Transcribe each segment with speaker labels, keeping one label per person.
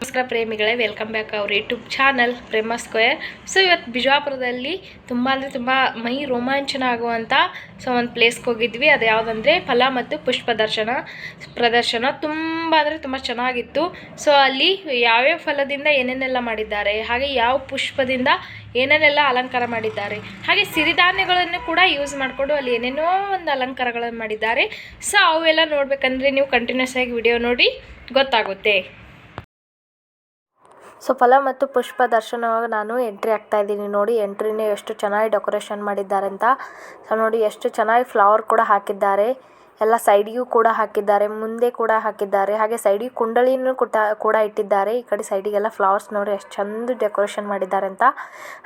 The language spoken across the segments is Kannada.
Speaker 1: ನಮಸ್ಕಾರ ಪ್ರೇಮಿಗಳೇ ವೆಲ್ಕಮ್ ಬ್ಯಾಕ್ ಅವ್ರ YouTube channel Prema square so ಇವತ್ತು ಬಿಜಾಪುರದಲ್ಲಿ ತುಂಬ ಅಂದರೆ ತುಂಬ ಮೈ ರೋಮಾಂಚನ ಆಗುವಂಥ ಸೊ ಒಂದು ಪ್ಲೇಸ್ಗೆ ಹೋಗಿದ್ವಿ. ಅದು ಯಾವುದಂದರೆ ಫಲ ಮತ್ತು ಪುಷ್ಪ ದರ್ಶನ, ಪ್ರದರ್ಶನ. ತುಂಬ ಅಂದರೆ ತುಂಬ ಚೆನ್ನಾಗಿತ್ತು. ಸೊ ಅಲ್ಲಿ ಯಾವ್ಯಾವ ಫಲದಿಂದ ಏನೇನೆಲ್ಲ ಮಾಡಿದ್ದಾರೆ, ಹಾಗೆ ಯಾವ ಪುಷ್ಪದಿಂದ ಏನೇನೆಲ್ಲ ಅಲಂಕಾರ ಮಾಡಿದ್ದಾರೆ, ಹಾಗೆ ಸಿರಿಧಾನ್ಯಗಳನ್ನು ಕೂಡ ಯೂಸ್ ಮಾಡಿಕೊಂಡು ಅಲ್ಲಿ ಏನೇನೋ ಒಂದು ಅಲಂಕಾರಗಳನ್ನು ಮಾಡಿದ್ದಾರೆ. ಸೊ ಅವೆಲ್ಲ ನೋಡಬೇಕಂದ್ರೆ ನೀವು ಕಂಟಿನ್ಯೂಸ್ ಆಗಿ ವಿಡಿಯೋ ನೋಡಿ ಗೊತ್ತಾಗುತ್ತೆ. ಸೊ ಫಲ ಮತ್ತು ಪುಷ್ಪ ದರ್ಶನವಾಗಿ ನಾನು ಎಂಟ್ರಿ ಆಗ್ತಾ ಇದ್ದೀನಿ. ನೋಡಿ, ಎಂಟ್ರಿನೇ ಎಷ್ಟು ಚೆನ್ನಾಗಿ ಡೆಕೋರೇಷನ್ ಮಾಡಿದ್ದಾರೆ ಅಂತ ಸೊ, ನೋಡಿ, ಎಷ್ಟು ಚೆನ್ನಾಗಿ ಫ್ಲವರ್ ಕೂಡ ಹಾಕಿದ್ದಾರೆ. ಎಲ್ಲ ಸೈಡಿಗೂ ಕೂಡ ಹಾಕಿದ್ದಾರೆ, ಮುಂದೆ ಕೂಡ ಹಾಕಿದ್ದಾರೆ. ಹಾಗೆ ಸೈಡಿಗೆ ಕುಂಡಲಿನೂ ಕೂಡ ಇಟ್ಟಿದ್ದಾರೆ. ಈ ಕಡೆ ಸೈಡಿಗೆಲ್ಲ ಫ್ಲವರ್ಸ್ ನೋಡಿ ಎಷ್ಟು ಚಂದ ಡೆಕೋರೇಷನ್ ಮಾಡಿದ್ದಾರೆ ಅಂತ.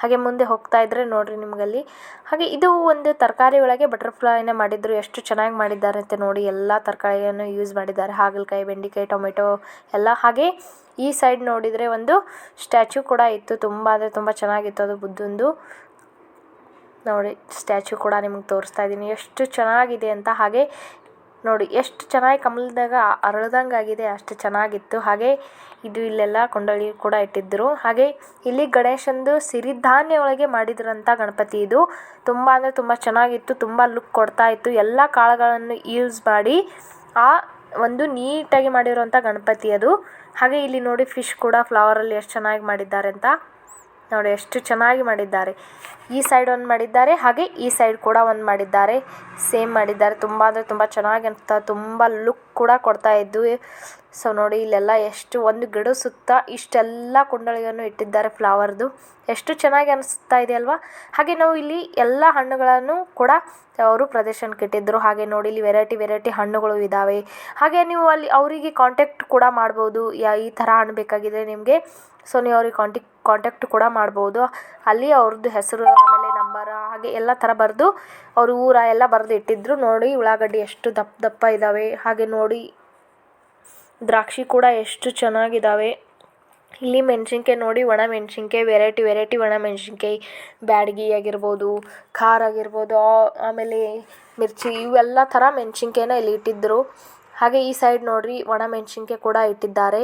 Speaker 1: ಹಾಗೆ ಮುಂದೆ ಹೋಗ್ತಾ ಇದ್ರೆ ನೋಡ್ರಿ ನಿಮಗಲ್ಲಿ. ಹಾಗೆ ಇದು ಒಂದು ತರಕಾರಿ ಒಳಗೆ ಬಟರ್ಫ್ಲೈನ ಮಾಡಿದ್ರು, ಎಷ್ಟು ಚೆನ್ನಾಗಿ ಮಾಡಿದ್ದಾರೆ ಅಂತ ನೋಡಿ ಎಲ್ಲ ತರಕಾರಿಯನ್ನು ಯೂಸ್ ಮಾಡಿದ್ದಾರೆ. ಹಾಗಲಕಾಯಿ, ಬೆಂಡೆಕಾಯಿ, ಟೊಮೆಟೊ ಎಲ್ಲ. ಹಾಗೆ ಈ ಸೈಡ್ ನೋಡಿದರೆ ಒಂದು ಸ್ಟ್ಯಾಚು ಕೂಡ ಇತ್ತು, ತುಂಬ ಅಂದರೆ ತುಂಬ ಚೆನ್ನಾಗಿತ್ತು ಅದು ಬುದ್ಧಂದು. ನೋಡಿ ಸ್ಟ್ಯಾಚು ಕೂಡ ನಿಮಗೆ ತೋರಿಸ್ತಾ ಇದ್ದೀನಿ, ಎಷ್ಟು ಚೆನ್ನಾಗಿದೆ ಅಂತ. ಹಾಗೆ ನೋಡಿ, ಎಷ್ಟು ಚೆನ್ನಾಗಿ ಕಮಲದಾಗ ಅರಳ್ದಂಗೆ ಆಗಿದೆ ಅಷ್ಟು ಚೆನ್ನಾಗಿತ್ತು. ಹಾಗೆ ಇದು ಇಲ್ಲೆಲ್ಲ ಕೊಂಡಳಿ ಕೂಡ ಇಟ್ಟಿದ್ದರು ಹಾಗೆ ಇಲ್ಲಿ ಗಣೇಶಂದು ಸಿರಿಧಾನ್ಯ ಒಳಗೆ ಮಾಡಿದ್ರಂಥ ಗಣಪತಿ ಇದು. ತುಂಬ ಅಂದರೆ ತುಂಬ ಚೆನ್ನಾಗಿತ್ತು, ತುಂಬ ಲುಕ್ ಕೊಡ್ತಾ ಇತ್ತು. ಎಲ್ಲ ಕಾಳುಗಳನ್ನು ಯೂಸ್ ಮಾಡಿ ಆ ಒಂದು ನೀಟಾಗಿ ಮಾಡಿರುವಂಥ ಗಣಪತಿ ಅದು. ಹಾಗೆ ಇಲ್ಲಿ ನೋಡಿ ಫಿಶ್ ಕೂಡ ಫ್ಲವರಲ್ಲಿ ಎಷ್ಟು ಚೆನ್ನಾಗಿ ಮಾಡಿದ್ದಾರೆ ಅಂತ ನೋಡಿ ಎಷ್ಟು ಚೆನ್ನಾಗಿ ಮಾಡಿದ್ದಾರೆ. ಈ ಸೈಡ್ ಒಂದು ಮಾಡಿದ್ದಾರೆ, ಹಾಗೆ ಈ ಸೈಡ್ ಕೂಡ ಒಂದು ಮಾಡಿದ್ದಾರೆ. ಸೇಮ್ ಮಾಡಿದ್ದಾರೆ. ತುಂಬ ಅಂದರೆ ತುಂಬ ಚೆನ್ನಾಗಿ ಅಂತ ತುಂಬ ಲುಕ್ ಕೂಡ ಕೊಡ್ತಾ ಇದ್ದು ಸೊ ನೋಡಿ, ಇಲ್ಲೆಲ್ಲ ಎಷ್ಟು ಒಂದು ಗಿಡ ಸುತ್ತ ಇಷ್ಟೆಲ್ಲ ಕುಂಡಳಿಯನ್ನು ಇಟ್ಟಿದ್ದಾರೆ ಫ್ಲವರ್ದು. ಎಷ್ಟು ಚೆನ್ನಾಗಿ ಅನಿಸ್ತಾ ಇದೆ ಅಲ್ವಾ? ಹಾಗೆ ನಾವು ಇಲ್ಲಿ ಎಲ್ಲ ಹಣ್ಣುಗಳನ್ನು ಕೂಡ ಅವರು ಪ್ರದರ್ಶನಕ್ಕೆ ಇಟ್ಟಿದ್ದರು. ಹಾಗೆ ನೋಡಿ, ಇಲ್ಲಿ ವೆರೈಟಿ ವೆರೈಟಿ ಹಣ್ಣುಗಳು ಇದ್ದಾವೆ ಹಾಗೆ ನೀವು ಅಲ್ಲಿ ಅವರಿಗೆ ಕಾಂಟ್ಯಾಕ್ಟ್ ಕೂಡ ಮಾಡ್ಬೋದು. ಯಾ, ಈ ಥರ ಹಣ್ಣು ಬೇಕಾಗಿದ್ರೆ ನಿಮಗೆ. ಸೊ ನೀವು ಅವ್ರಿಗೆ ಕಾಂಟಿಕ್ ಕಾಂಟ್ಯಾಕ್ಟ್ ಕೂಡ ಮಾಡ್ಬೋದು. ಅಲ್ಲಿ ಅವ್ರದ್ದು ಹೆಸರು, ಆಮೇಲೆ ನಂಬರ ಹಾಗೆ ಎಲ್ಲ ಥರ ಬರೆದು, ಅವರು ಊರ ಎಲ್ಲ ಬರೆದು ಇಟ್ಟಿದ್ರು. ನೋಡಿ, ಉಳ್ಳಾಗಡ್ಡಿ ಎಷ್ಟು ದಪ್ಪ ದಪ್ಪ ಇದ್ದಾವೆ ಹಾಗೆ ನೋಡಿ ದ್ರಾಕ್ಷಿ ಕೂಡ ಎಷ್ಟು ಚೆನ್ನಾಗಿದ್ದಾವೆ ಇಲ್ಲಿ ಮೆಣಸಿನ್ಕಾಯಿ ನೋಡಿ, ಒಣ ಮೆಣಸಿನ್ಕಾಯಿ ವೆರೈಟಿ ವೆರೈಟಿ ಒಣ ಮೆಣಸಿನ್ಕಾಯಿ, ಬ್ಯಾಡಗಿ ಆಗಿರ್ಬೋದು, ಖಾರ ಆಗಿರ್ಬೋದು ಆಮೇಲೆ ಮಿರ್ಚಿ, ಇವೆಲ್ಲ ಥರ ಮೆಣಸಿನ್ಕಾಯಿನ ಇಲ್ಲಿ ಇಟ್ಟಿದ್ದರು ಹಾಗೆ ಈ ಸೈಡ್ ನೋಡಿರಿ, ಒಣ ಮೆಣಸಿನ್ಕಾಯಿ ಕೂಡ ಇಟ್ಟಿದ್ದಾರೆ.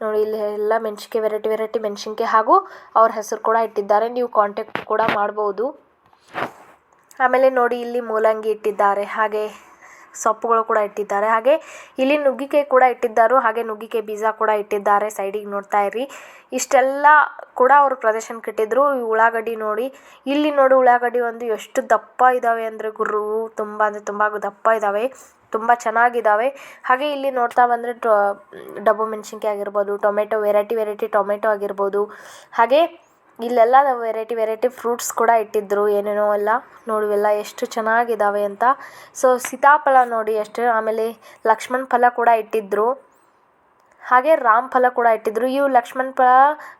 Speaker 1: ನೋಡಿ, ಇಲ್ಲಿ ಎಲ್ಲ ಮೆಣಸಿನ್ಕಾಯಿ ವೆರೈಟಿ ವೆರೈಟಿ ಮೆಣಸಿನ್ಕಾಯಿ ಹಾಗೂ ಅವ್ರ ಹೆಸರು ಕೂಡ ಇಟ್ಟಿದ್ದಾರೆ. ನೀವು ಕಾಂಟ್ಯಾಕ್ಟ್ ಕೂಡ ಮಾಡ್ಬೋದು. ಆಮೇಲೆ ನೋಡಿ, ಇಲ್ಲಿ ಮೂಲಂಗಿ ಇಟ್ಟಿದ್ದಾರೆ. ಹಾಗೆ ಸೊಪ್ಪುಗಳು ಕೂಡ ಇಟ್ಟಿದ್ದಾರೆ. ಹಾಗೆ ಇಲ್ಲಿ ನುಗ್ಗಿಕಾಯಿ ಕೂಡ ಇಟ್ಟಿದ್ದಾರೆ. ಹಾಗೆ ನುಗ್ಗಿಕಾಯಿ ಬೀಜ ಕೂಡ ಇಟ್ಟಿದ್ದಾರೆ. ಸೈಡಿಗೆ ನೋಡ್ತಾ ಇರಿ ಇಷ್ಟೆಲ್ಲ ಕೂಡ ಅವರು ಪ್ರದರ್ಶನಕ್ಕೆ ಇಟ್ಟಿದ್ರು. ಈ ಉಳ್ಳಾಗಡ್ಡಿ ನೋಡಿ. ಇಲ್ಲಿ ನೋಡಿ ಉಳ್ಳಾಗಡ್ಡಿ ಒಂದು ಎಷ್ಟು ದಪ್ಪ ಇದ್ದಾವೆ ಅಂದರೆ ಗುರು, ತುಂಬ ಅಂದರೆ ತುಂಬ ದಪ್ಪ ಇದ್ದಾವೆ ತುಂಬ ಚೆನ್ನಾಗಿದ್ದಾವೆ ಹಾಗೆ ಇಲ್ಲಿ ನೋಡ್ತಾ ಬಂದರೆ ಡಬ್ಬು ಮೆಣಸಿನ್ಕಾಯಿ ಆಗಿರ್ಬೋದು, ಟೊಮೆಟೊ, ವೆರೈಟಿ ವೆರೈಟಿ ಟೊಮೆಟೊ ಆಗಿರ್ಬೋದು. ಹಾಗೆ ಇಲ್ಲೆಲ್ಲ ವೆರೈಟಿ ವೆರೈಟಿ ಫ್ರೂಟ್ಸ್ ಕೂಡ ಇಟ್ಟಿದ್ದರು ಏನೇನೋ ಎಲ್ಲ. ನೋಡುವೆಲ್ಲ ಎಷ್ಟು ಚೆನ್ನಾಗಿದ್ದಾವೆ ಅಂತ. ಸೊ ಸೀತಾಫಲ ನೋಡಿ ಎಷ್ಟು ಆಮೇಲೆ ಲಕ್ಷ್ಮಣ ಫಲ ಕೂಡ ಇಟ್ಟಿದ್ದರು ಹಾಗೆ ರಾಮ್ ಫಲ ಕೂಡ ಇಟ್ಟಿದ್ರು. ಇವು ಲಕ್ಷ್ಮಣ ಫಲ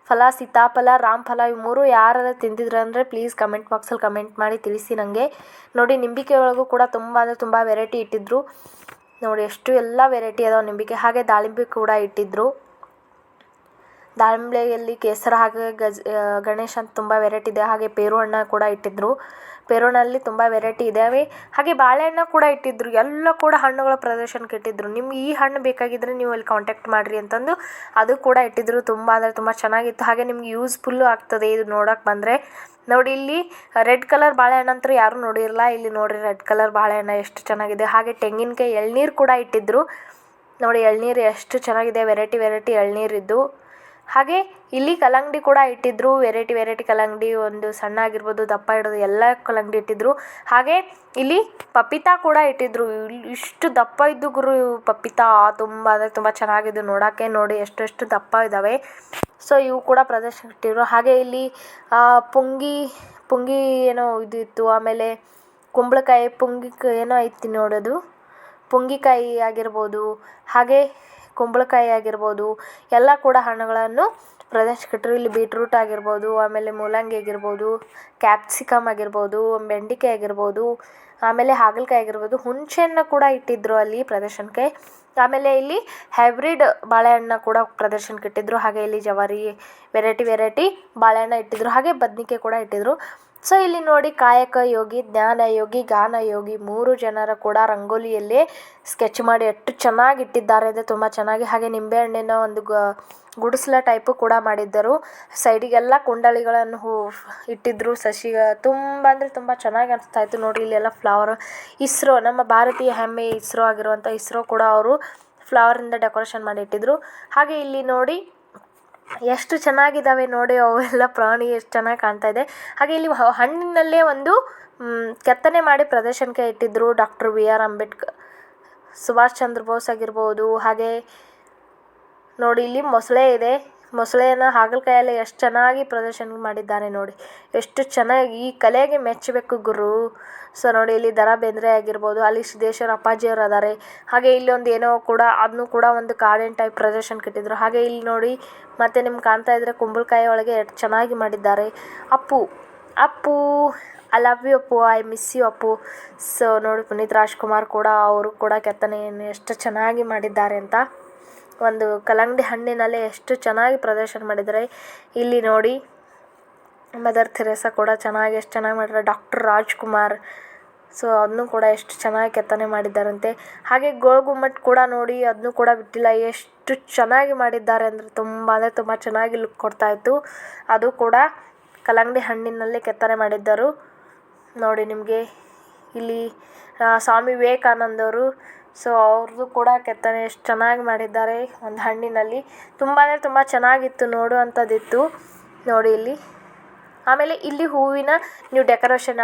Speaker 1: ಫಲ, ಸೀತಾಫಲ, ರಾಮ್ ಫಲ, ಇವು ಮೂರು ಯಾರು ತಿಂದಿದ್ರು ಅಂದರೆ ಪ್ಲೀಸ್ ಕಮೆಂಟ್ ಬಾಕ್ಸಲ್ಲಿ ಕಮೆಂಟ್ ಮಾಡಿ ತಿಳಿಸಿ ನನಗೆ ನೋಡಿ ನಿಂಬಿಕೆ ಒಳಗೂ ಕೂಡ ತುಂಬ ಅಂದರೆ ತುಂಬ ವೆರೈಟಿ ಇಟ್ಟಿದ್ರು. ನೋಡಿ, ಎಷ್ಟು ಎಲ್ಲ ವೆರೈಟಿ ಅದಾವೆ ನಿಂಬಿಕೆ. ಹಾಗೆ ದಾಳಿಂಬೆ ಕೂಡ ಇಟ್ಟಿದ್ರು. ದಾಳಿಂಬೆಯಲ್ಲಿ ಕೇಸರ ಹಾಗೆ ಗಜ್ ಗಣೇಶ ಅಂತ ತುಂಬ ವೆರೈಟಿ ಇದೆ. ಹಾಗೆ ಪೇರು ಹಣ್ಣು ಕೂಡ ಇಟ್ಟಿದ್ದರು ಪೇರು ಹಣ್ಣಲ್ಲಿ ತುಂಬ ವೆರೈಟಿ ಇದ್ದಾವೆ ಹಾಗೆ ಬಾಳೆಹಣ್ಣು ಕೂಡ ಇಟ್ಟಿದ್ದರು ಎಲ್ಲ ಕೂಡ ಹಣ್ಣುಗಳ ಪ್ರದರ್ಶನಕ್ಕೆ ಇಟ್ಟಿದ್ದರು ನಿಮ್ಗೆ ಈ ಹಣ್ಣು ಬೇಕಾಗಿದ್ದರೆ ನೀವು ಅಲ್ಲಿ ಕಾಂಟ್ಯಾಕ್ಟ್ ಮಾಡಿರಿ ಅಂತಂದು ಅದು ಕೂಡ ಇಟ್ಟಿದ್ದರು ತುಂಬ ಅಂದರೆ ತುಂಬ ಚೆನ್ನಾಗಿತ್ತು. ಹಾಗೆ ನಿಮ್ಗೆ ಯೂಸ್ಫುಲ್ಲು ಆಗ್ತದೆ ಇದು ನೋಡೋಕೆ ಬಂದರೆ. ನೋಡಿ, ಇಲ್ಲಿ ರೆಡ್ ಕಲರ್ ಬಾಳೆಹಣ್ಣು ಅಂತೂ ಯಾರೂ ನೋಡಿರಲ್ಲ. ಇಲ್ಲಿ ನೋಡಿರಿ ರೆಡ್ ಕಲರ್ ಬಾಳೆಹಣ್ಣು ಎಷ್ಟು ಚೆನ್ನಾಗಿದೆ. ಹಾಗೆ ತೆಂಗಿನಕಾಯಿ ಎಳ್ನೀರು ಕೂಡ ಇಟ್ಟಿದ್ದರು ನೋಡಿ, ಎಳ್ನೀರು ಎಷ್ಟು ಚೆನ್ನಾಗಿದೆ. ವೆರೈಟಿ ವೆರೈಟಿ ಎಳ್ನೀರಿದ್ದು ಹಾಗೆ ಇಲ್ಲಿ ಕಲ್ಲಂಗಡಿ ಕೂಡ ಇಟ್ಟಿದ್ರು. ವೆರೈಟಿ ವೆರೈಟಿ ಕಲ್ಲಂಗಡಿ ಒಂದು ಸಣ್ಣ ಆಗಿರ್ಬೋದು ದಪ್ಪ ಹಿಡಿದು ಎಲ್ಲ ಕಲ್ಲಂಗಡಿ ಇಟ್ಟಿದ್ರು. ಹಾಗೆ ಇಲ್ಲಿ ಪಪಿತಾ ಕೂಡ ಇಟ್ಟಿದ್ರು. ಇಷ್ಟು ದಪ್ಪ ಇದ್ದು ಗುರು ಪಪಿತಾ, ತುಂಬ ಅಂದರೆ ತುಂಬ ಚೆನ್ನಾಗಿದ್ದು ನೋಡೋಕ್ಕೆ ನೋಡಿ ಎಷ್ಟು ಎಷ್ಟು ದಪ್ಪ ಇದ್ದಾವೆ. ಸೊ ಇವು ಕೂಡ ಪ್ರದರ್ಶನ ಇಟ್ಟಿದ್ರು. ಹಾಗೆ ಇಲ್ಲಿ ಪುಂಗಿ ಪುಂಗಿ ಏನೋ ಇದು ಇತ್ತು. ಆಮೇಲೆ ಕುಂಬಳಕಾಯಿ ಪುಂಗಿ ಏನೋ ಐತಿ ನೋಡೋದು. ಪುಂಗಿಕಾಯಿ ಆಗಿರ್ಬೋದು. ಹಾಗೆ ಕುಂಬಳಕಾಯಿ ಆಗಿರ್ಬೋದು, ಎಲ್ಲ ಕೂಡ ಹಣ್ಣುಗಳನ್ನು ಪ್ರದರ್ಶನಕ್ಕಿಟ್ಟರು ಇಲ್ಲಿ ಬೀಟ್ರೂಟ್ ಆಗಿರ್ಬೋದು, ಆಮೇಲೆ ಮೂಲಂಗಿ ಆಗಿರ್ಬೋದು ಕ್ಯಾಪ್ಸಿಕಮ್ ಆಗಿರ್ಬೋದು, ಬೆಂಡೆಕಾಯಿ ಆಗಿರ್ಬೋದು, ಆಮೇಲೆ ಹಾಗಲಕಾಯಿ ಆಗಿರ್ಬೋದು, ಹುಣಸೆಹಣ್ಣು ಕೂಡ ಇಟ್ಟಿದ್ದರು ಅಲ್ಲಿ ಪ್ರದರ್ಶನಕ್ಕೆ ಆಮೇಲೆ ಇಲ್ಲಿ ಹೈಬ್ರಿಡ್ ಬಾಳೆಹಣ್ಣು ಕೂಡ ಪ್ರದರ್ಶನಕ್ಕೆ ಇಟ್ಟಿದ್ದರು ಹಾಗೆ ಇಲ್ಲಿ ಜವಾರಿ ವೆರೈಟಿ ವೆರೈಟಿ ಬಾಳೆಹಣ್ಣು ಇಟ್ಟಿದ್ದರು ಹಾಗೆ ಬದ್ನಿಕಾಯಿ ಕೂಡ ಇಟ್ಟಿದ್ರು. ಸೊ ಇಲ್ಲಿ ನೋಡಿ ಕಾಯಕ ಯೋಗಿ, ಜ್ಞಾನ ಯೋಗಿ, ಗಾನ ಯೋಗಿ ಮೂರು ಜನರ ಕೂಡ ರಂಗೋಲಿಯಲ್ಲಿ ಸ್ಕೆಚ್ ಮಾಡಿ ಎಷ್ಟು ಚೆನ್ನಾಗಿ ಇಟ್ಟಿದ್ದಾರೆ ಅಂದರೆ ತುಂಬ ಚೆನ್ನಾಗಿ. ಹಾಗೆ ನಿಂಬೆಹಣ್ಣಿನ ಒಂದು ಗ, ಗುಡಿಸಲ ಟೈಪು ಕೂಡ ಮಾಡಿದ್ದರು. ಸೈಡಿಗೆಲ್ಲ ಕುಂಡಳಿಗಳನ್ನು ಹೂ, ಇಟ್ಟಿದ್ರು ಸಸಿ. ತುಂಬ ಅಂದರೆ ತುಂಬ ಚೆನ್ನಾಗಿ ಅನಿಸ್ತಾ ಇತ್ತು ನೋಡಿ ಇಲ್ಲೆಲ್ಲ ಫ್ಲವರ್ ಇಸ್ರೋ, ನಮ್ಮ ಭಾರತೀಯ ಹೆಮ್ಮೆ ಇಸ್ರೋ ಆಗಿರುವಂಥ ಇಸ್ರೋ ಕೂಡ ಅವರು ಫ್ಲವರಿಂದ ಡೆಕೋರೇಷನ್ ಮಾಡಿ ಇಟ್ಟಿದ್ರು. ಹಾಗೆ ಇಲ್ಲಿ ನೋಡಿ ಎಷ್ಟು ಚೆನ್ನಾಗಿದ್ದಾವೆ ನೋಡಿ, ಅವೆಲ್ಲ ಪ್ರಾಣಿ ಎಷ್ಟು ಚೆನ್ನಾಗಿ ಕಾಣ್ತಾ ಇದೆ. ಹಾಗೆ ಇಲ್ಲಿ ಹಣ್ಣಿನಲ್ಲೇ ಒಂದು ಕೆತ್ತನೆ ಮಾಡಿ ಪ್ರದರ್ಶನಕ್ಕೆ ಇಟ್ಟಿದ್ರು doctor B R Ambedkar, Subhash Chandra Bose ಆಗಿರ್ಬೋದು. ಹಾಗೆ ನೋಡಿ, ಇಲ್ಲಿ ಮೊಸಳೆ ಇದೆ. ಮೊಸಳೆಯನ್ನು ಹಾಗಲಕಾಯಲ್ಲಿ ಎಷ್ಟು ಚೆನ್ನಾಗಿ ಪ್ರದರ್ಶನ ಮಾಡಿದ್ದಾರೆ ನೋಡಿ. ಎಷ್ಟು ಚೆನ್ನಾಗಿ ಈ ಕಲೆಗೆ ಮೆಚ್ಚಬೇಕು ಗುರು. ಸೊ ನೋಡಿ, ಇಲ್ಲಿ ದರಾ ಬೇಂದ್ರೆ ಆಗಿರ್ಬೋದು, ಅಲ್ಲಿ ಸಿದ್ದೇಶ್ವರ ಅಪ್ಪಾಜಿಯವರು ಅದಾರೆ ಹಾಗೆ ಇಲ್ಲಿ ಒಂದು ಏನೋ ಕೂಡ ಅದನ್ನು ಕೂಡ ಒಂದು ಕಾರ್ಡನ್ ಟೈಪ್ ಪ್ರದರ್ಶನ ಕಟ್ಟಿದ್ರು. ಹಾಗೆ ಇಲ್ಲಿ ನೋಡಿ, ಮತ್ತೆ ನಿಮ್ಗೆ ಕಾಣ್ತಾ ಇದ್ರೆ ಕುಂಬಳಕಾಯಿ ಒಳಗೆ ಎಷ್ಟು ಚೆನ್ನಾಗಿ ಮಾಡಿದ್ದಾರೆ. Appu Appu I love you Appu I miss you Appu. So ನೋಡಿ, ಪುನೀತ್ ರಾಜ್ಕುಮಾರ್ ಕೂಡ, ಅವರು ಕೂಡ ಕೆತ್ತನೆಯನ್ನು ಎಷ್ಟು ಚೆನ್ನಾಗಿ ಮಾಡಿದ್ದಾರೆ ಅಂತ ಒಂದು ಕಲ್ಲಂಗಡಿ ಹಣ್ಣಿನಲ್ಲೇ ಎಷ್ಟು ಚೆನ್ನಾಗಿ ಪ್ರದರ್ಶನ ಮಾಡಿದ್ದಾರೆ. ಇಲ್ಲಿ ನೋಡಿ, ಮದರ್ ಥೆರೇಸಾ ಕೂಡ ಚೆನ್ನಾಗಿ ಎಷ್ಟು ಚೆನ್ನಾಗಿ ಮಾಡಿದ್ದಾರೆ. ಡಾಕ್ಟರ್ ರಾಜ್ಕುಮಾರ್, ಸೊ ಅದನ್ನು ಕೂಡ ಎಷ್ಟು ಚೆನ್ನಾಗಿ ಕೆತ್ತನೆ ಮಾಡಿದ್ದಾರಂತೆ. ಹಾಗೆ ಗೋಳ್ಗುಮ್ಮಟ್ ಕೂಡ ನೋಡಿ, ಅದನ್ನು ಕೂಡ ಬಿಟ್ಟಿಲ್ಲ. ಎಷ್ಟು ಚೆನ್ನಾಗಿ ಮಾಡಿದ್ದಾರೆ ಅಂದರೆ ತುಂಬ ಅಂದರೆ ತುಂಬ ಚೆನ್ನಾಗಿ ಲುಕ್ ಕೊಡ್ತಾ ಇತ್ತು. ಅದು ಕೂಡ ಕಲ್ಲಂಗಡಿ ಹಣ್ಣಿನಲ್ಲೇ ಕೆತ್ತನೆ ಮಾಡಿದ್ದರು. ನೋಡಿ ನಿಮಗೆ, ಇಲ್ಲಿ ಸ್ವಾಮಿ ವಿವೇಕಾನಂದವರು ಸೊ ಅವ್ರದ್ದು ಕೂಡ ಕೆತ್ತನೆ ಎಷ್ಟು ಚೆನ್ನಾಗಿ ಮಾಡಿದ್ದಾರೆ ಒಂದು ಹಣ್ಣಿನಲ್ಲಿ. ತುಂಬ ಅಂದರೆ ತುಂಬ ಚೆನ್ನಾಗಿತ್ತು ನೋಡುವಂಥದ್ದಿತ್ತು ನೋಡಿ ಇಲ್ಲಿ. ಆಮೇಲೆ ಇಲ್ಲಿ ಹೂವಿನ ನೀವು ಡೆಕೋರೇಷನ್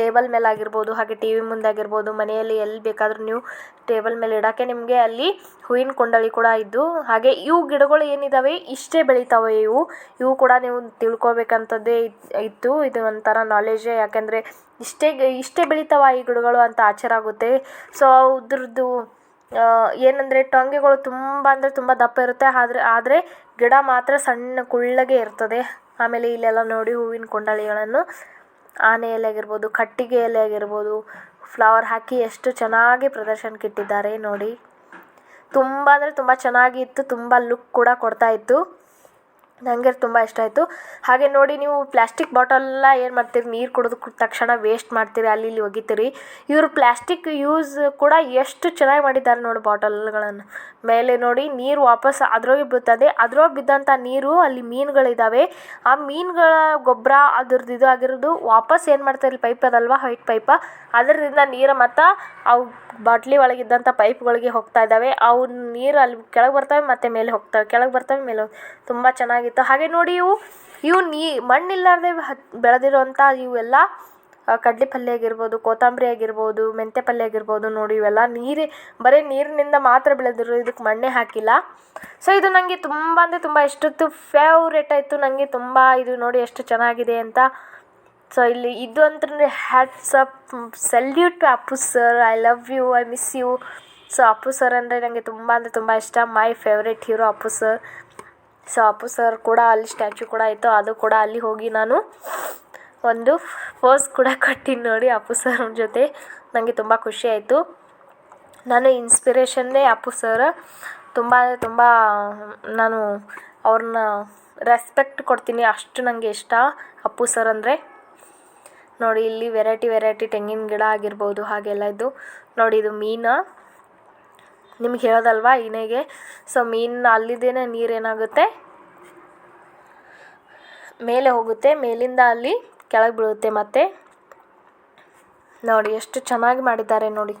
Speaker 1: ಟೇಬಲ್ ಮೇಲೆ ಆಗಿರ್ಬೋದು, ಹಾಗೆ ಟಿ ವಿ ಮುಂದೆ ಆಗಿರ್ಬೋದು, ಮನೆಯಲ್ಲಿ ಎಲ್ಲಿ ಬೇಕಾದರೂ ನೀವು ಟೇಬಲ್ ಮೇಲೆ ಇಡೋಕ್ಕೆ ನಿಮಗೆ ಅಲ್ಲಿ ಹೂವಿನ ಕೊಂಡಳಿ ಕೂಡ ಇದ್ದು, ಹಾಗೆ ಇವು ಗಿಡಗಳು ಏನಿದ್ದಾವೆ ಇಷ್ಟೇ ಬೆಳಿತಾವೆ ಇವು. ಇವು ಕೂಡ ನೀವು ತಿಳ್ಕೊಬೇಕಂಥದ್ದೇ ಇತ್- ಇತ್ತು. ಇದು ಒಂಥರ ನಾಲೆಜೇ ಯಾಕೆಂದರೆ ಇಷ್ಟೇ ಇಷ್ಟೇ ಬೆಳಿತಾವ ಈ ಗಿಡಗಳು ಅಂತ ಆಶ್ಚರ್ಯ ಆಗುತ್ತೆ. ಸೊ ಅದ್ರದ್ದು ಏನಂದರೆ ಟೊಂಗೆಗಳು ತುಂಬ ಅಂದರೆ ತುಂಬ ದಪ್ಪ ಇರುತ್ತೆ. ಆದರೆ ಆದರೆ ಗಿಡ ಮಾತ್ರ ಸಣ್ಣ ಕುಳ್ಳಗೆ ಇರ್ತದೆ. ಆಮೇಲೆ ಇಲ್ಲೆಲ್ಲ ನೋಡಿ ಹೂವಿನ ಕೊಂಡಳಿಗಳನ್ನು ಆನೆ ಎಲೆ ಆಗಿರ್ಬೋದು ಕಟ್ಟಿಗೆ ಎಲೆ ಆಗಿರ್ಬೋದು ಫ್ಲವರ್ ಹಾಕಿ ಎಷ್ಟು ಚೆನ್ನಾಗಿ ಪ್ರದರ್ಶನಕ್ಕೆ ಇಟ್ಟಿದ್ದಾರೆ ನೋಡಿ. ತುಂಬ ಅಂದರೆ ತುಂಬ ಚೆನ್ನಾಗಿತ್ತು ತುಂಬ ಲುಕ್ ಕೂಡ ಕೊಡ್ತಾ ಇತ್ತು. ನನಗೆ ತುಂಬ ಇಷ್ಟ ಆಯಿತು. ಹಾಗೆ ನೋಡಿ ನೀವು ಪ್ಲಾಸ್ಟಿಕ್ ಬಾಟಲೆಲ್ಲ ಏನು ಮಾಡ್ತೀರಿ? ನೀರು ಕುಡಿದು ತಕ್ಷಣ ವೇಸ್ಟ್ ಮಾಡ್ತೀರಿ, ಅಲ್ಲಿ ಇಲ್ಲಿ ಒಗಿತೀರಿ. ಇವರು ಪ್ಲಾಸ್ಟಿಕ್ ಯೂಸ್ ಕೂಡ ಎಷ್ಟು ಚೆನ್ನಾಗಿ ಮಾಡಿದ್ದಾರೆ ನೋಡಿ ಬಾಟಲ್ಗಳನ್ನು ಮೇಲೆ ನೋಡಿ ನೀರು ವಾಪಸ್ ಅದ್ರೊಳಗೆ ಬೀಳ್ತದೆ. ಅದ್ರೊಳಗೆ ಬಿದ್ದಂಥ ನೀರು ಅಲ್ಲಿ ಮೀನುಗಳಿದ್ದಾವೆ ಆ ಮೀನುಗಳ ಗೊಬ್ಬರ ಅದ್ರದ್ದು ಇದು ಆಗಿರೋದು ವಾಪಸ್ ಏನು ಮಾಡ್ತಾರೆ? ಪೈಪ್ ಅದಲ್ವಾ? ವೈಟ್ ಪೈಪ ಅದರಿಂದ ನೀರು ಮತ್ತು ಅವು ಬಾಟ್ಲಿ ಒಳಗಿದ್ದಂಥ ಪೈಪ್ಗಳಿಗೆ ಹೋಗ್ತಾ ಇದ್ದಾವೆ ಅವು ನೀರು ಅಲ್ಲಿ ಕೆಳಗೆ ಬರ್ತವೆ, ಮತ್ತು ಮೇಲೆ ಹೋಗ್ತವೆ. ಕೆಳಗೆ ಬರ್ತವೆ, ಮೇಲೆ ತುಂಬ ತುಂಬ ಚೆನ್ನಾಗಿತ್ತು ಹಾಗೆ ನೋಡಿ ಇವು ಇವು ನೀ ಮಣ್ಣಿಲ್ಲಾರ್ದೆ ಹತ್ ಬೆಳೆದಿರುವಂಥ ಇವೆಲ್ಲ ಕಡ್ಲೆ ಪಲ್ಯ ಆಗಿರ್ಬೋದು ಕೊತ್ತಂಬರಿ ಆಗಿರ್ಬೋದು ಮೆಂತ್ಯ ಪಲ್ಯ ಆಗಿರ್ಬೋದು ನೋಡಿ ಇವೆಲ್ಲ ನೀರು, ಬರೀ ನೀರಿನಿಂದ ಮಾತ್ರ ಬೆಳೆದಿರೋ ಇದಕ್ಕೆ ಮಣ್ಣೆ ಹಾಕಿಲ್ಲ. ಸೊ ಇದು ನನಗೆ ತುಂಬ ಅಂದರೆ ತುಂಬ ಎಷ್ಟೊತ್ತು ಫೇವ್ರೇಟ್ ಆಯಿತು. ನನಗೆ ತುಂಬ ಇದು ನೋಡಿ ಎಷ್ಟು ಚೆನ್ನಾಗಿದೆ ಅಂತ. ಸೊ ಇಲ್ಲಿ ಇದು ಅಂತಂದರೆ hats up salute to Appu sir I love you I miss you so Appu sir ಅಂದರೆ ನನಗೆ ತುಂಬ ಅಂದರೆ ತುಂಬ ಇಷ್ಟ. My favourite hero Appu sir so Appu sir ಕೂಡ ಅಲ್ಲಿ ಸ್ಟ್ಯಾಚು ಕೂಡ ಇತ್ತು, ಅದು ಕೂಡ ಅಲ್ಲಿ ಹೋಗಿ ನಾನು ಒಂದು ಪೋಸ್ ಕೂಡ ಕೊಟ್ಟಿನಿ ನೋಡಿ ಅಪ್ಪು ಸರ್ ಜೊತೆ. ನನಗೆ ತುಂಬ ಖುಷಿ ಆಯಿತು. ನಾನು ಇನ್ಸ್ಪಿರೇಷನ್ನೇ ಅಪ್ಪು ಸರ್ ತುಂಬ ತುಂಬ, ನಾನು ಅವ್ರನ್ನ ರೆಸ್ಪೆಕ್ಟ್ ಕೊಡ್ತೀನಿ, ಅಷ್ಟು ನನಗೆ ಇಷ್ಟ ಅಪ್ಪು ಸರ್ ಅಂದರೆ. ನೋಡಿ, ಇಲ್ಲಿ ವೆರೈಟಿ ವೆರೈಟಿ ತೆಂಗಿನ ಗಿಡ ಆಗಿರ್ಬೋದು, ಹಾಗೆಲ್ಲ ಇದು. ನೋಡಿ, ಇದು ಮೀನು. ನಿಮ್ಗೆ ಹೇಳೋದಲ್ವಾ ಇನೆಗೆ ಸೊ ಮೀನು ಅಲ್ಲಿದ್ದೇನೆ ನೀರು ಏನಾಗುತ್ತೆ ಮೇಲೆ ಹೋಗುತ್ತೆ, ಮೇಲಿಂದ ಅಲ್ಲಿ ಕೆಳಗೆ ಬೀಳುತ್ತೆ ಮತ್ತೆ. ನೋಡಿ, ಎಷ್ಟು ಚೆನ್ನಾಗಿ ಮಾಡಿದ್ದಾರೆ ನೋಡಿ.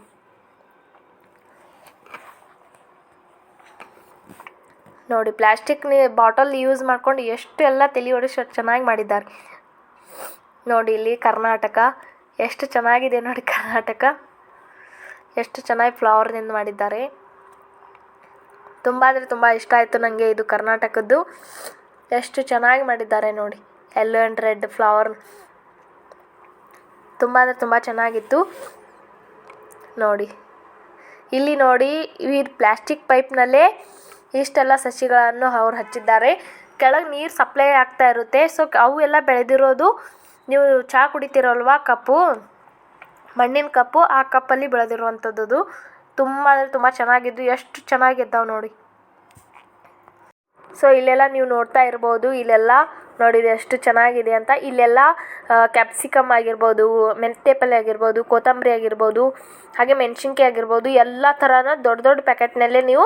Speaker 1: ನೋಡಿ, ಪ್ಲಾಸ್ಟಿಕ್ ನೀ, ಬಾಟಲ್ ಯೂಸ್ ಮಾಡ್ಕೊಂಡು ಎಷ್ಟು ಎಲ್ಲ ತಲೆ ಹೊಡಿಸಿ ಚೆನ್ನಾಗಿ ಮಾಡಿದ್ದಾರೆ. ನೋಡಿ, ಇಲ್ಲಿ ಕರ್ನಾಟಕ. ಎಷ್ಟು ಚೆನ್ನಾಗಿದೆ ನೋಡಿ ಕರ್ನಾಟಕ. ಎಷ್ಟು ಚೆನ್ನಾಗಿ ಫ್ಲವರ್ನಿಂದ ಮಾಡಿದ್ದಾರೆ. ತುಂಬ ಅಂದರೆ ತುಂಬ ಇಷ್ಟ ಆಯಿತು ನನಗೆ ಇದು ಕರ್ನಾಟಕದ್ದು. ಎಷ್ಟು ಚೆನ್ನಾಗಿ ಮಾಡಿದ್ದಾರೆ ನೋಡಿ. ಎಲ್ಲೋ ಆ್ಯಂಡ್ ರೆಡ್ ಫ್ಲವರ್ ತುಂಬ ಅಂದರೆ ತುಂಬ ಚೆನ್ನಾಗಿತ್ತು. ನೋಡಿ. ಇಲ್ಲಿ ನೋಡಿ, ಈ ಪ್ಲಾಸ್ಟಿಕ್ ಪೈಪ್ನಲ್ಲೇ ಇಷ್ಟೆಲ್ಲ ಸಸಿಗಳನ್ನು ಅವ್ರು ಹಚ್ಚಿದ್ದಾರೆ. ಕೆಳಗೆ ನೀರು ಸಪ್ಲೈ ಆಗ್ತಾ ಇರುತ್ತೆ. ಸೊ ಅವು ಎಲ್ಲ ಬೆಳೆದಿರೋದು ನೀವು ಚಹಾ ಕುಡಿತೀರಲ್ವಾ ಕಪ್ಪು? ಮಣ್ಣಿನ ಕಪ್ಪು, ಆ ಕಪ್ಪಲ್ಲಿ ಬೆಳೆದಿರುವಂಥದ್ದು ತುಂಬ ಅಂದರೆ ತುಂಬ ಚೆನ್ನಾಗಿದ್ದು, ಎಷ್ಟು ಚೆನ್ನಾಗಿದ್ದಾವೆ ನೋಡಿ. ಸೊ ಇಲ್ಲೆಲ್ಲ ನೀವು ನೋಡ್ತಾ ಇರ್ಬೋದು, ಇಲ್ಲೆಲ್ಲ ನೋಡಿದೆ ಎಷ್ಟು ಚೆನ್ನಾಗಿದೆ ಅಂತ. ಇಲ್ಲೆಲ್ಲ ಕ್ಯಾಪ್ಸಿಕಮ್ ಆಗಿರ್ಬೋದು ಮೆಂತ್ಯ ಪಲ್ಯ ಆಗಿರ್ಬೋದು, ಕೊತ್ತಂಬರಿ ಆಗಿರ್ಬೋದು, ಹಾಗೆ ಮೆಣಸಿನ್ಕಾಯಿ ಆಗಿರ್ಬೋದು, ಎಲ್ಲ ಥರನ ದೊಡ್ಡ ದೊಡ್ಡ ಪ್ಯಾಕೆಟ್ನಲ್ಲೇ ನೀವು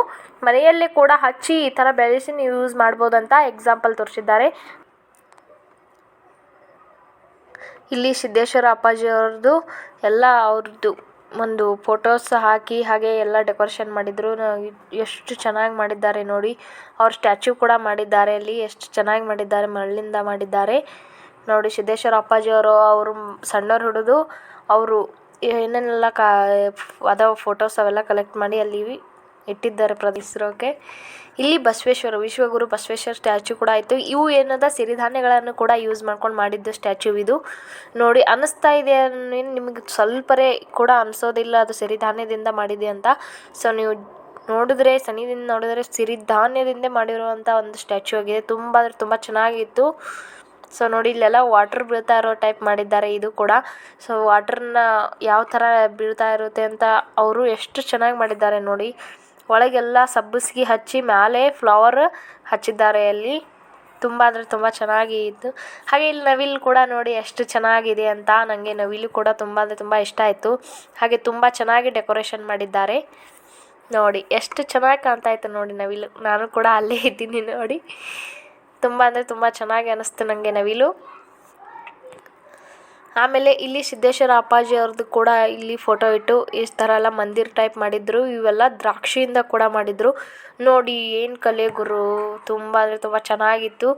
Speaker 1: ಮನೆಯಲ್ಲೇ ಕೂಡ ಹಚ್ಚಿ ಈ ಥರ ಬೆಳೆಸಿ ನೀವು ಯೂಸ್ ಮಾಡ್ಬೋದು ಅಂತ ಎಕ್ಸಾಂಪಲ್ ತೋರಿಸಿದ್ದಾರೆ. ಇಲ್ಲಿ ಸಿದ್ದೇಶ್ವರ ಅಪ್ಪಾಜಿ ಅವ್ರದ್ದು, ಎಲ್ಲ ಅವ್ರದ್ದು. ಒಂದು ಫೋಟೋಸ್ ಹಾಕಿ, ಹಾಗೆ ಎಲ್ಲ ಡೆಕೋರೇಷನ್ ಮಾಡಿದ್ರು. ಎಷ್ಟು ಚೆನ್ನಾಗಿ ಮಾಡಿದ್ದಾರೆ ನೋಡಿ. ಅವ್ರ ಸ್ಟ್ಯಾಚು ಕೂಡ ಮಾಡಿದ್ದಾರೆ ಅಲ್ಲಿ. ಎಷ್ಟು ಚೆನ್ನಾಗಿ ಮಾಡಿದ್ದಾರೆ, ಮರಳಿಂದ ಮಾಡಿದ್ದಾರೆ. ನೋಡಿ, ಸಿದ್ದೇಶ್ವರ ಅಪ್ಪಾಜಿ ಅವರು ಅವರು ಸಣ್ಣವ್ರು ಹಿಡಿದು ಅವರು ಏನೇನೆಲ್ಲ ಕಾ, ಅದಾವ ಫೋಟೋಸ್ ಅವೆಲ್ಲ ಕಲೆಕ್ಟ್ ಮಾಡಿ ಅಲ್ಲಿ ಇಟ್ಟಿದ್ದಾರೆ ಪ್ರದರ್ಶಿಸೋಕೆ. ಇಲ್ಲಿ ಬಸವೇಶ್ವರ, ವಿಶ್ವಗುರು ಬಸವೇಶ್ವರ ಸ್ಟ್ಯಾಚು ಕೂಡ ಆಯಿತು ಇವು ಏನದ? ಸಿರಿಧಾನ್ಯಗಳನ್ನು ಕೂಡ ಯೂಸ್ ಮಾಡ್ಕೊಂಡು ಮಾಡಿದ್ದ ಸ್ಟ್ಯಾಚು ಇದು. ನೋಡಿ ಅನ್ನಿಸ್ತಾ ಇದೆ ನಿಮಗೆ ಸ್ವಲ್ಪರೇ ಕೂಡ ಅನಿಸೋದಿಲ್ಲ ಅದು ಸಿರಿಧಾನ್ಯದಿಂದ ಮಾಡಿದೆ ಅಂತ. ಸೊ ನೀವು ನೋಡಿದ್ರೆ, ಸನಿದಿಂದ ನೋಡಿದ್ರೆ ಸಿರಿಧಾನ್ಯದಿಂದ ಮಾಡಿರುವಂಥ ಒಂದು ಸ್ಟ್ಯಾಚು ಆಗಿದೆ. ತುಂಬ ಅಂದರೆ ತುಂಬ ಚೆನ್ನಾಗಿತ್ತು. ಸೊ ನೋಡಿ, ಇಲ್ಲೆಲ್ಲ ವಾಟರ್ ಬೀಳ್ತಾ ಇರೋ ಟೈಪ್ ಮಾಡಿದ್ದಾರೆ ಇದು ಕೂಡ. ಸೊ ವಾಟರ್ನ ಯಾವ ಥರ ಬೀಳ್ತಾ ಇರುತ್ತೆ ಅಂತ ಅವರು ಎಷ್ಟು ಚೆನ್ನಾಗಿ ಮಾಡಿದ್ದಾರೆ ನೋಡಿ. ಒಳಗೆಲ್ಲ ಸಬ್ಬಸಿಗೆ ಹಚ್ಚಿ ಮೇಲೆ ಫ್ಲವರ್ ಹಚ್ಚಿದ್ದಾರೆ ಅಲ್ಲಿ. ತುಂಬ ಅಂದರೆ ತುಂಬ ಚೆನ್ನಾಗಿ ಇತ್ತು ಹಾಗೆ ಇಲ್ಲಿ ನವಿಲು ಕೂಡ ನೋಡಿ ಎಷ್ಟು ಚೆನ್ನಾಗಿದೆ ಅಂತ ನನಗೆ ನವಿಲು ಕೂಡ ತುಂಬ ಅಂದರೆ ತುಂಬ ಇಷ್ಟ ಆಯಿತು. ಹಾಗೆ ತುಂಬ ಚೆನ್ನಾಗಿ ಡೆಕೋರೇಷನ್ ಮಾಡಿದ್ದಾರೆ. ನೋಡಿ, ಎಷ್ಟು ಚೆನ್ನಾಗಿ ಕಾಣ್ತಾ ಇತ್ತು ನೋಡಿ ನವಿಲು. ನಾನು ಕೂಡ ಅಲ್ಲೇ ಇದ್ದೀನಿ ನೋಡಿ. ತುಂಬ ಅಂದರೆ ತುಂಬ ಚೆನ್ನಾಗಿ ಅನ್ನಿಸ್ತು ನನಗೆ ನವಿಲು. ಆಮೇಲೆ ಇಲ್ಲಿ ಸಿದ್ದೇಶ್ವರ ಅಪ್ಪಾಜಿ ಅವ್ರದ್ದು ಕೂಡ ಇಲ್ಲಿ ಫೋಟೋ ಇಟ್ಟು ಈ ಥರ ಎಲ್ಲ ಮಂದಿರ ಟೈಪ್ ಮಾಡಿದ್ರು, ಇವೆಲ್ಲ ದ್ರಾಕ್ಷಿಯಿಂದ ಕೂಡ ಮಾಡಿದ್ರು. ನೋಡಿ, ಏನು ಕಲೆ ಗುರು, ತುಂಬ ಅಂದರೆ ತುಂಬ ಚೆನ್ನಾಗಿತ್ತು.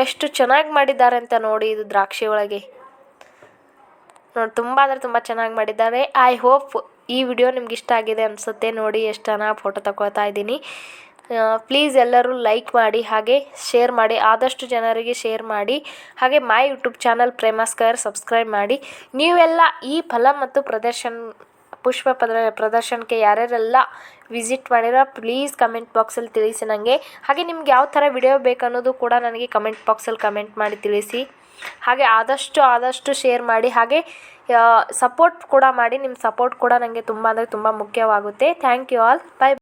Speaker 1: ಎಷ್ಟು ಚೆನ್ನಾಗಿ ಮಾಡಿದ್ದಾರೆ ಅಂತ ನೋಡಿ ಇದು ದ್ರಾಕ್ಷಿ ಒಳಗೆ. ನೋಡಿ, ತುಂಬ ಅಂದರೆ ತುಂಬ ಚೆನ್ನಾಗಿ ಮಾಡಿದ್ದಾರೆ. ಐ ಹೋಪ್ ಈ ವಿಡಿಯೋ ನಿಮ್ಗೆ ಇಷ್ಟ ಆಗಿದೆ ಅನಿಸುತ್ತೆ. ನೋಡಿ, ಎಷ್ಟು ಚೆನ್ನಾಗಿ ಫೋಟೋ ತಗೊಳ್ತಾ ಇದ್ದೀನಿ. ಪ್ಲೀಸ್ ಎಲ್ಲರೂ ಲೈಕ್ ಮಾಡಿ, ಹಾಗೆ ಶೇರ್ ಮಾಡಿ, ಆದಷ್ಟು ಜನರಿಗೆ ಶೇರ್ ಮಾಡಿ, ಹಾಗೆ ಮೈ ಯೂಟ್ಯೂಬ್ ಚಾನಲ್ ಪ್ರೇಮಾಸ್ಕರ್ ಸಬ್ಸ್ಕ್ರೈಬ್ ಮಾಡಿ. ನೀವೆಲ್ಲ ಈ ಫಲ ಮತ್ತು ಪ್ರದರ್ಶನ, ಪುಷ್ಪ ಪದ, ಪ್ರದರ್ಶನಕ್ಕೆ ಯಾರ್ಯಾರೆಲ್ಲ ವಿಸಿಟ್ ಮಾಡಿರೋ ಪ್ಲೀಸ್ ಕಮೆಂಟ್ ಬಾಕ್ಸಲ್ಲಿ ತಿಳಿಸಿ ನನಗೆ ಹಾಗೆ ನಿಮ್ಗೆ ಯಾವ ಥರ ವಿಡಿಯೋ ಬೇಕನ್ನೋದು ಕೂಡ ನನಗೆ ಕಮೆಂಟ್ ಬಾಕ್ಸಲ್ಲಿ ಕಮೆಂಟ್ ಮಾಡಿ ತಿಳಿಸಿ. ಹಾಗೆ ಆದಷ್ಟು ಆದಷ್ಟು ಶೇರ್ ಮಾಡಿ, ಹಾಗೆ ಸಪೋರ್ಟ್ ಕೂಡ ಮಾಡಿ ನಿಮ್ಮ ಸಪೋರ್ಟ್ ಕೂಡ ನನಗೆ ತುಂಬ ಅಂದರೆ ತುಂಬ ಮುಖ್ಯವಾಗುತ್ತೆ. Thank you all bye